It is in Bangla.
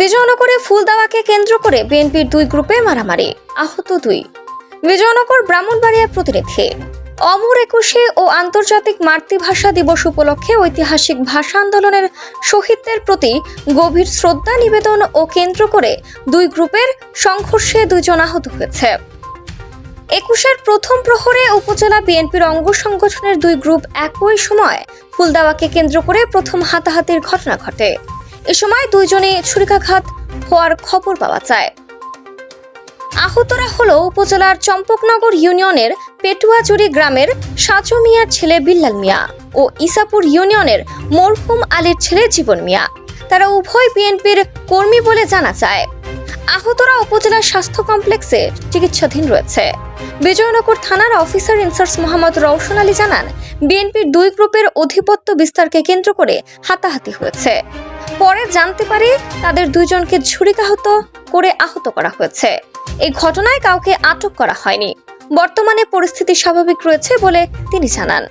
বিজয়নগরে ফুল দেওয়াকে কেন্দ্র করে বিএনপির দুই গ্রুপে মারামারি, আহত দুই। বিজয়নগর ব্রাহ্মণবাড়িয়া প্রতিনিধি, অমর একুশে ও আন্তর্জাতিক মাতৃভাষা দিবস উপলক্ষে ঐতিহাসিক ভাষা আন্দোলনের শহীদদের প্রতি গভীর শ্রদ্ধা, নিবেদন ও কেন্দ্র করে দুই গ্রুপের সংঘর্ষে দুইজন আহত হয়েছে। একুশের প্রথম প্রহরে উপজেলা বিএনপির অঙ্গ সংগঠনের দুই গ্রুপ একই সময় ফুলদাওয়াকে কেন্দ্র করে প্রথম হাতাহাতির ঘটনা ঘটে। এ সময় দুইজনে ছুরিকাঘাত হওয়ার খবর পাওয়া যায়। আহতরা হল উপজেলার চম্পকনগর ইউনিয়নের পেটুয়াজুরি গ্রামের সাজু মিয়ার ছেলে বিল্লাল মিয়া ও ইসাপুর ইউনিয়নের মরহুম আলীর ছেলে জীবন মিয়া। তারা উভয় বিএনপির কর্মী বলে জানা যায়। আহতরা উপজেলার স্বাস্থ্য কমপ্লেক্সে চিকিৎসাধীন রয়েছে। বিজয়নগর থানার officer in charge Mohammad Roshan Ali জানান, বিএনপির দুই গ্রুপের অধিপত্য বিস্তারকে কেন্দ্র করে হাতাহাতি হয়েছে। পরে জানতে পারি তাদের দুইজনকে ছুরিকাহত করে আহত করা হয়েছে। এই ঘটনায় কাউকে আটক করা হয়নি। বর্তমানে পরিস্থিতি স্বাভাবিক রয়েছে বলে তিনি জানান।